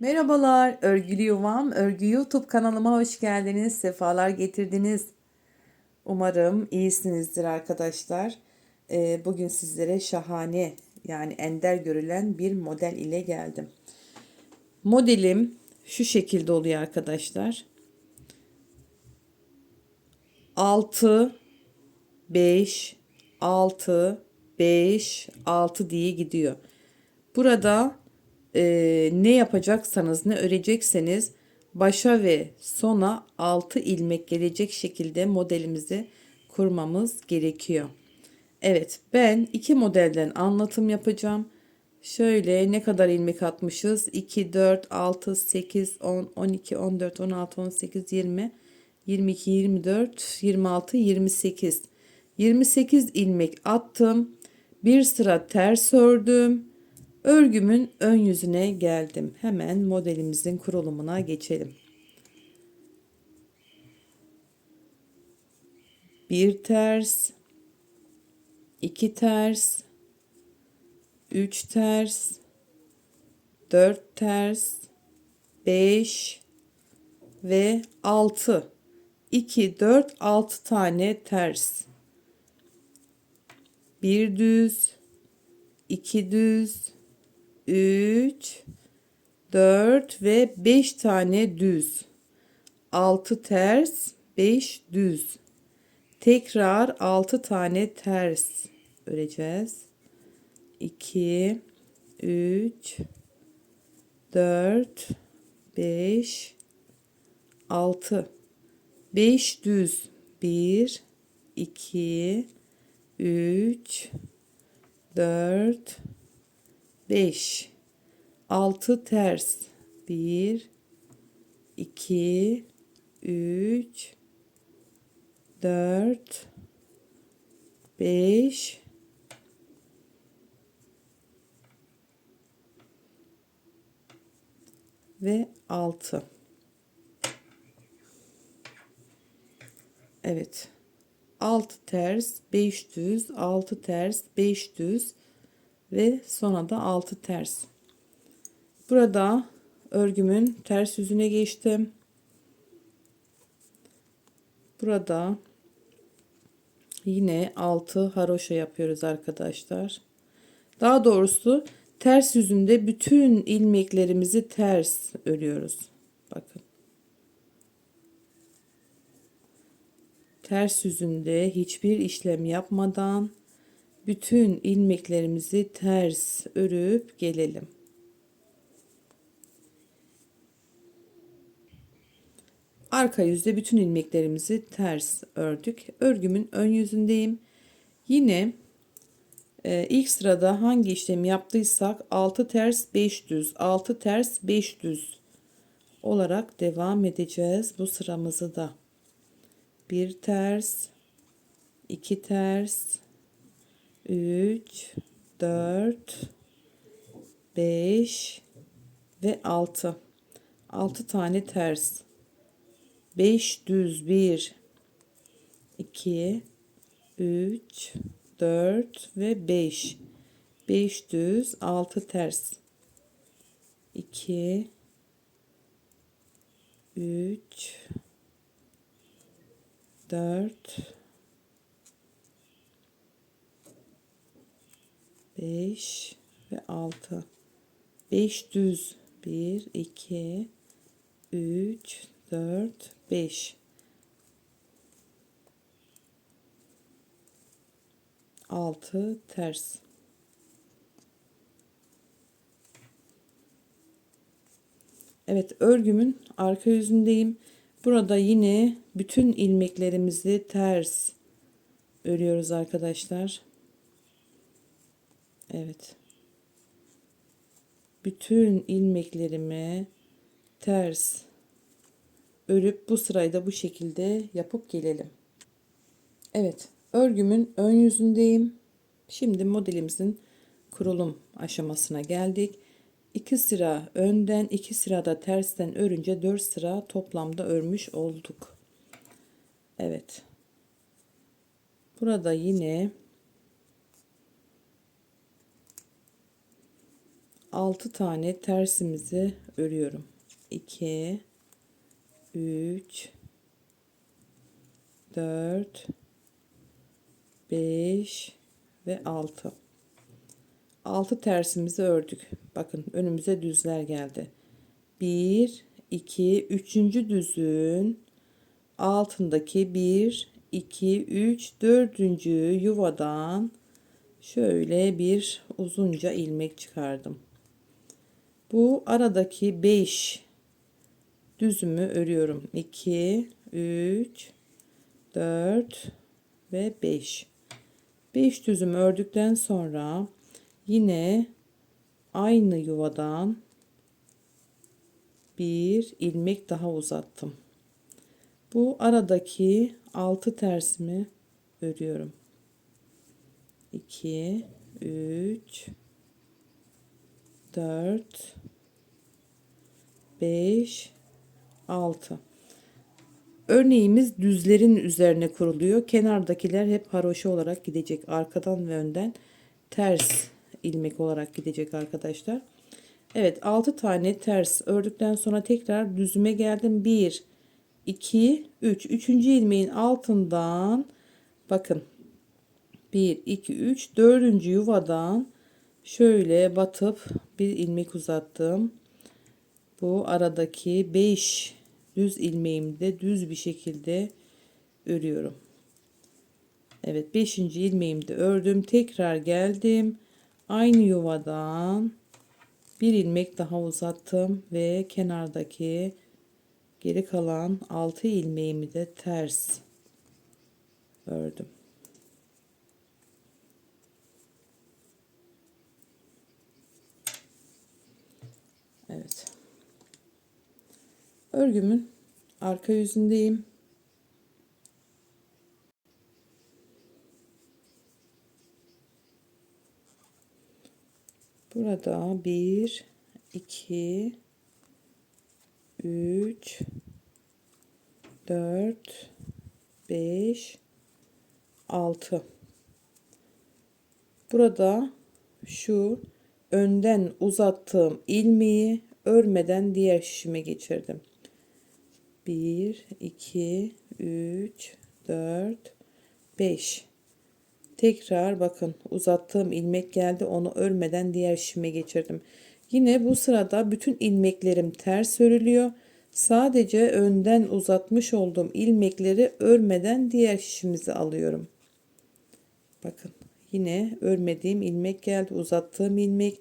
Merhabalar, Örgülü Yuvam, Örgü YouTube kanalıma hoş geldiniz, sefalar getirdiniz. Umarım iyisinizdir arkadaşlar. Ee, bugün sizlere şahane, yani ender görülen bir model ile geldim. Modelim şu şekilde oluyor arkadaşlar. 6, 5, 6, 5, 6 diye gidiyor. Burada e, ne yapacaksanız ne örecekseniz başa ve sona 6 ilmek gelecek şekilde modelimizi kurmamız gerekiyor. Evet ben iki modelden anlatım yapacağım. Şöyle ne kadar ilmek atmışız? 2, 4, 6, 8, 10, 12, 14, 16, 18, 20, 22, 24, 26, 28. 28 ilmek attım. Bir sıra ters ördüm. Örgümün ön yüzüne geldim. Hemen modelimizin kurulumuna geçelim. Bir ters, iki ters, üç ters, dört ters, beş ve altı. 2, 4, 6 tane ters. Bir düz, iki düz, 3 4 ve 5 tane düz. 6 ters, 5 düz. Tekrar 6 tane ters öreceğiz. 2 3 4 5 6 5 düz 1 2 3 4 5 6 ters. 1 2 3 4 5 ve 6 Evet. 6 ters 5 düz. 6 ters 5 düz ve sonra da 6 ters. Burada örgümün ters yüzüne geçtim. Burada yine 6 haroşa yapıyoruz arkadaşlar. Daha doğrusu ters yüzünde bütün ilmeklerimizi ters örüyoruz. Bakın. Ters yüzünde hiçbir işlem yapmadan bütün ilmeklerimizi ters örüp gelelim. Arka yüzde bütün ilmeklerimizi ters ördük. Örgümün ön yüzündeyim. Yine e, ilk sırada hangi işlemi yaptıysak 6 ters 5 düz 6 ters 5 düz olarak devam edeceğiz bu sıramızı da. Bir ters, iki ters, 3, 4, 5 ve 6. 6 tane ters. 5 düz 1, 2, 3, 4 ve 5. 5 düz 6 ters. 2, 3, 4, 5 ve 6. 5 düz 1 2 3 4 5 6 ters. Evet örgümün arka yüzündeyim. Burada yine bütün ilmeklerimizi ters örüyoruz arkadaşlar. Evet. Bütün ilmeklerimi ters örüp bu sırayı da bu şekilde yapıp gelelim. Evet, örgümün ön yüzündeyim. Şimdi modelimizin kurulum aşamasına geldik. 2 sıra önden, 2 sırada tersten örünce 4 sıra toplamda örmüş olduk. Evet. Burada yine 6 tane tersimizi örüyorum. 2 3 4 5 ve 6 6 tersimizi ördük. Bakın önümüze düzler geldi. 1 2 3. düzün altındaki 1 2 3 4. yuvadan şöyle bir uzunca ilmek çıkardım. Bu aradaki 5 düzümü örüyorum. 2 3 4 ve 5. 5 düzüm ördükten sonra yine aynı yuvadan bir ilmek daha uzattım. Bu aradaki 6 tersimi örüyorum. 2 3 4 5 6 Örneğimiz düzlerin üzerine kuruluyor. Kenardakiler hep haroşa olarak gidecek. Arkadan ve önden ters ilmek olarak gidecek arkadaşlar. Evet 6 tane ters ördükten sonra tekrar düzüme geldim. 1 2 3 3. ilmeğin altından bakın 1 2 3 4. yuvadan şöyle batıp bir ilmek uzattım. Bu aradaki 5 düz ilmeğimi de düz bir şekilde örüyorum. Evet 5. ilmeğimi de ördüm. Tekrar geldim. Aynı yuvadan bir ilmek daha uzattım ve kenardaki geri kalan 6 ilmeğimi de ters ördüm. Evet. Örgümün arka yüzündeyim. Burada 1 2 3 4 5 6 Burada şu önden uzattığım ilmeği örmeden diğer şişime geçirdim. 1 2 3 4 5 Tekrar bakın uzattığım ilmek geldi. Onu örmeden diğer şişime geçirdim. Yine bu sırada bütün ilmeklerim ters örülüyor. Sadece önden uzatmış olduğum ilmekleri örmeden diğer şişimizi alıyorum. Bakın yine örmediğim ilmek geldi. Uzattığım ilmek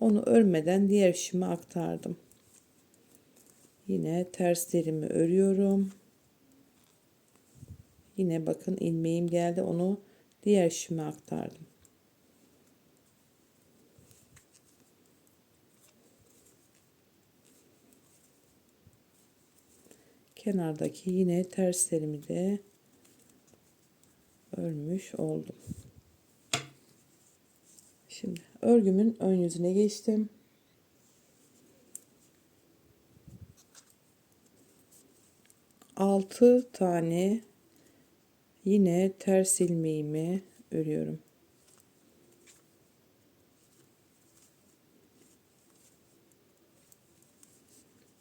onu örmeden diğer şişime aktardım. Yine terslerimi örüyorum. Yine bakın ilmeğim geldi. Onu diğer şişime aktardım. Kenardaki yine terslerimi de örmüş oldum. Şimdi örgümün ön yüzüne geçtim. Altı tane Yine ters ilmeğimi örüyorum.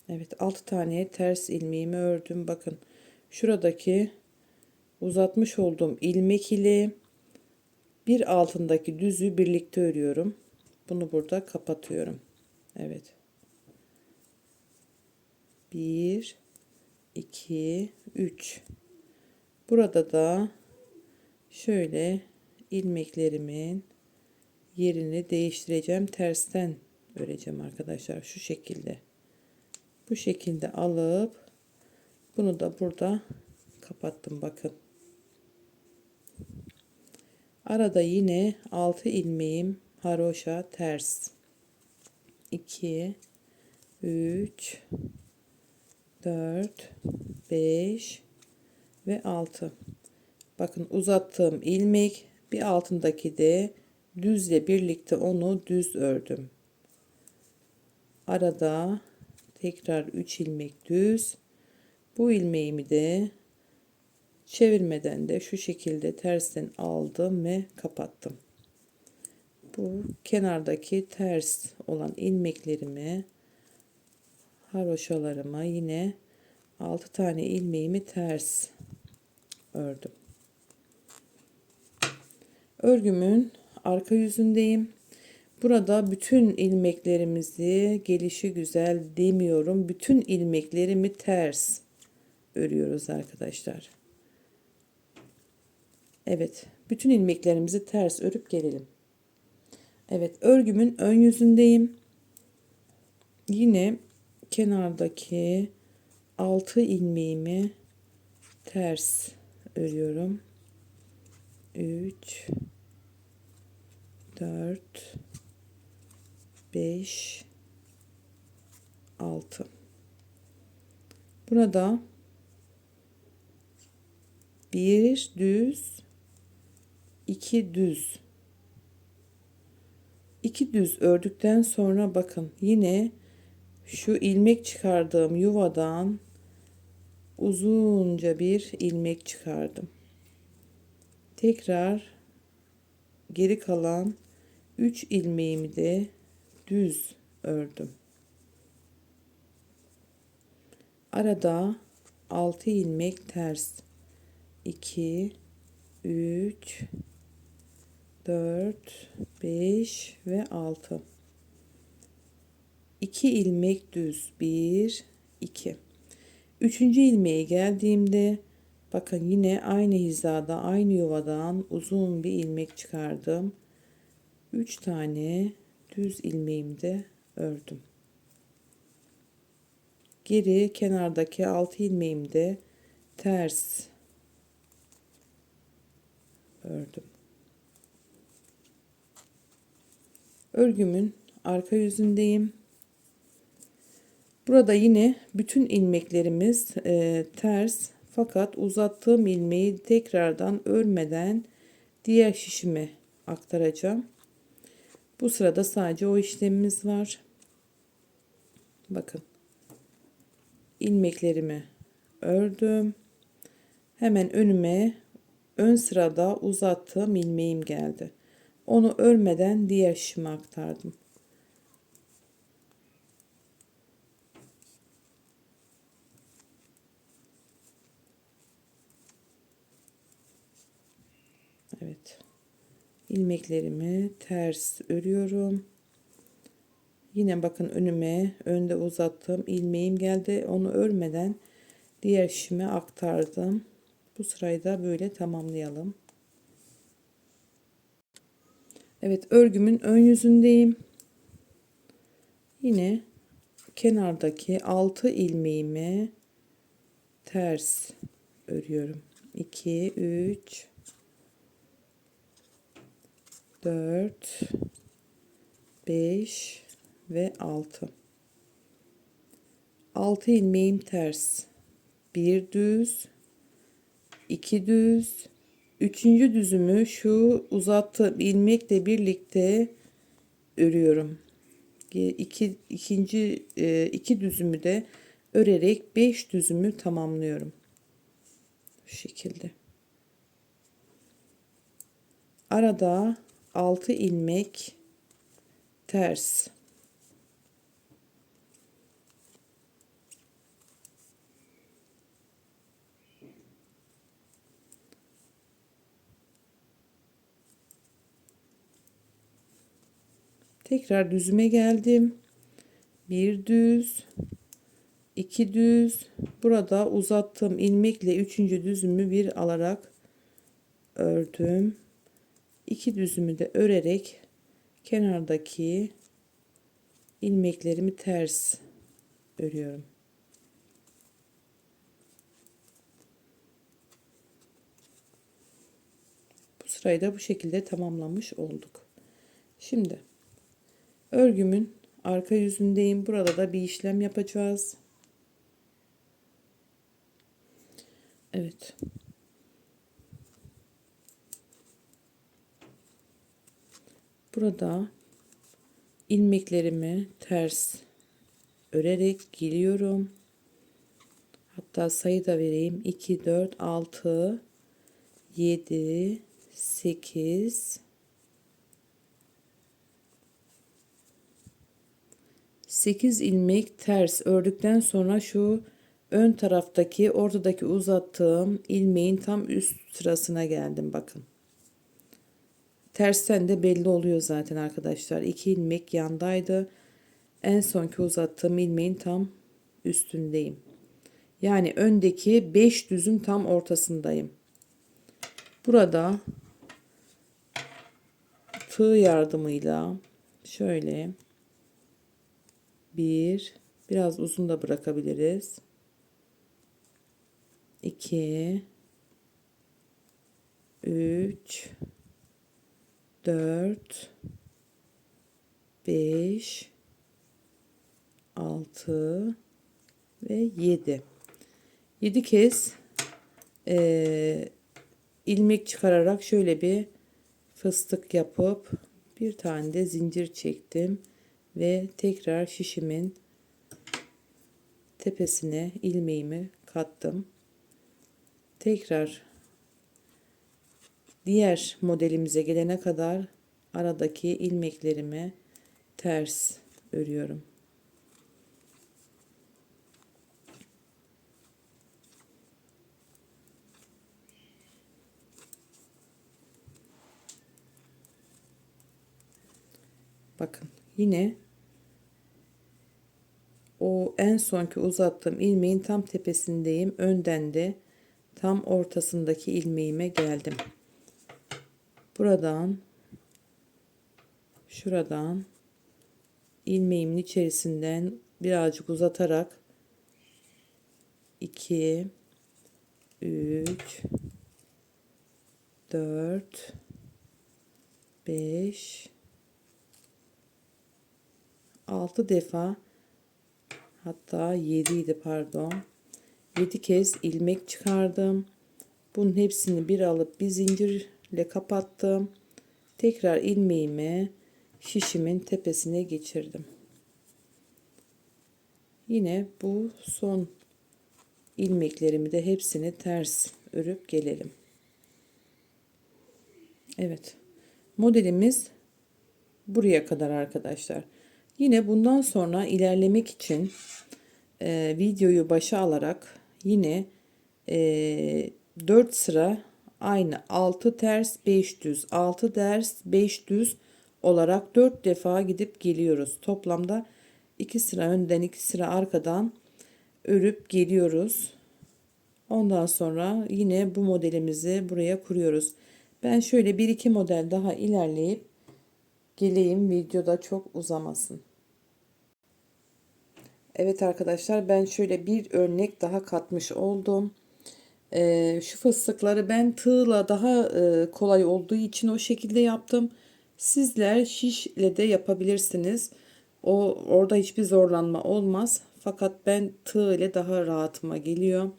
Evet 6 tane ters ilmeğimi ördüm. Bakın şuradaki uzatmış olduğum ilmek ile bir altındaki düzü birlikte örüyorum. Bunu burada kapatıyorum. Evet. 1 2 3 Burada da şöyle ilmeklerimin yerini değiştireceğim. Tersten öreceğim arkadaşlar. Şu şekilde. Bu şekilde alıp bunu da burada kapattım bakın. Arada yine 6 ilmeğim haroşa ters. 2 3 4 5 ve 6. Bakın uzattığım ilmek bir altındaki de düzle birlikte onu düz ördüm. Arada tekrar 3 ilmek düz. Bu ilmeğimi de çevirmeden de şu şekilde tersten aldım ve kapattım. Bu kenardaki ters olan ilmeklerimi haroşalarıma yine 6 tane ilmeğimi ters ördüm. Örgümün arka yüzündeyim. Burada bütün ilmeklerimizi gelişi güzel demiyorum. Bütün ilmeklerimi ters örüyoruz arkadaşlar. Evet, bütün ilmeklerimizi ters örüp gelelim. Evet, örgümün ön yüzündeyim. Yine kenardaki 6 ilmeğimi ters örüyorum. 3 4 5 6 Burada bir düz iki düz iki düz ördükten sonra bakın yine şu ilmek çıkardığım yuvadan uzunca bir ilmek çıkardım. Tekrar geri kalan 3 ilmeğimi de düz ördüm. Arada 6 ilmek ters. 2 3 4 5 ve 6. 2 ilmek düz. 1 2. Üçüncü ilmeğe geldiğimde bakın yine aynı hizada aynı yuvadan uzun bir ilmek çıkardım. 3 tane düz ilmeğimi de ördüm. Geri kenardaki 6 ilmeğimi de ters ördüm. Örgümün arka yüzündeyim. Burada yine bütün ilmeklerimiz e, ters fakat uzattığım ilmeği tekrardan örmeden diğer şişime aktaracağım. Bu sırada sadece o işlemimiz var. Bakın. ilmeklerimi ördüm. Hemen önüme ön sırada uzattığım ilmeğim geldi. Onu örmeden diğer şişime aktardım. Evet. ilmeklerimi ters örüyorum. Yine bakın önüme önde uzattığım ilmeğim geldi. Onu örmeden diğer şişime aktardım. Bu sırayı da böyle tamamlayalım. Evet örgümün ön yüzündeyim. Yine kenardaki 6 ilmeğimi ters örüyorum. 2 3 4 5 ve 6 6 ilmeğim ters bir düz iki düz üçüncü düzümü şu uzattığım ilmekle birlikte örüyorum. İki, ikinci e, iki düzümü de örerek beş düzümü tamamlıyorum. Şu şekilde. Arada 6 ilmek ters Tekrar düzüme geldim. Bir düz, iki düz. Burada uzattığım ilmekle üçüncü düzümü bir alarak ördüm iki düzümü de örerek kenardaki ilmeklerimi ters örüyorum. Bu sırayı da bu şekilde tamamlamış olduk. Şimdi örgümün arka yüzündeyim. Burada da bir işlem yapacağız. Evet. Burada ilmeklerimi ters örerek geliyorum. Hatta sayı da vereyim. 2, 4, 6, 7, 8, 8 ilmek ters ördükten sonra şu ön taraftaki ortadaki uzattığım ilmeğin tam üst sırasına geldim bakın. Tersten de belli oluyor zaten arkadaşlar. 2 ilmek yandaydı. En sonki uzattığım ilmeğin tam üstündeyim. Yani öndeki 5 düzün tam ortasındayım. Burada tığ yardımıyla şöyle bir. Biraz uzun da bırakabiliriz. 2 3 4 5 6 ve 7 7 kez e, ilmek çıkararak şöyle bir fıstık yapıp bir tane de zincir çektim ve tekrar şişimin tepesine ilmeğimi kattım. Tekrar diğer modelimize gelene kadar aradaki ilmeklerimi ters örüyorum. Bakın yine o en sonki uzattığım ilmeğin tam tepesindeyim. Önden de tam ortasındaki ilmeğime geldim. Buradan şuradan ilmeğimin içerisinden birazcık uzatarak 2 3 4 5 6 defa hatta 7 idi pardon. 7 kez ilmek çıkardım. Bunun hepsini bir alıp bir zincirle kapattım. Tekrar ilmeğimi şişimin tepesine geçirdim. Yine bu son ilmeklerimi de hepsini ters örüp gelelim. Evet modelimiz buraya kadar arkadaşlar Yine bundan sonra ilerlemek için e, videoyu başa alarak yine e, 4 sıra aynı 6 ters 5 düz 6 ters 5 düz olarak 4 defa gidip geliyoruz. Toplamda 2 sıra önden 2 sıra arkadan örüp geliyoruz. Ondan sonra yine bu modelimizi buraya kuruyoruz. Ben şöyle bir iki model daha ilerleyip geleyim videoda çok uzamasın. Evet arkadaşlar ben şöyle bir örnek daha katmış oldum. Ee, şu fıstıkları ben tığla daha e, kolay olduğu için o şekilde yaptım. Sizler şişle de yapabilirsiniz. O orada hiçbir zorlanma olmaz. Fakat ben tığ ile daha rahatıma geliyor.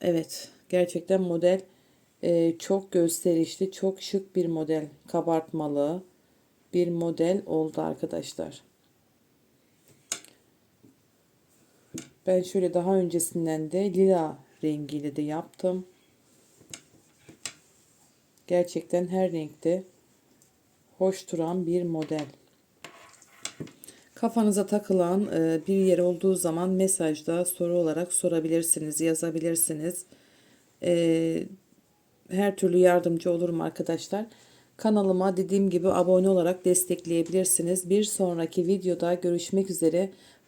Evet gerçekten model e, çok gösterişli, çok şık bir model. Kabartmalı bir model oldu arkadaşlar. Ben şöyle daha öncesinden de lila rengiyle de yaptım. Gerçekten her renkte hoş duran bir model. Kafanıza takılan e, bir yer olduğu zaman mesajda soru olarak sorabilirsiniz, yazabilirsiniz. E, her türlü yardımcı olurum arkadaşlar. Kanalıma dediğim gibi abone olarak destekleyebilirsiniz. Bir sonraki videoda görüşmek üzere.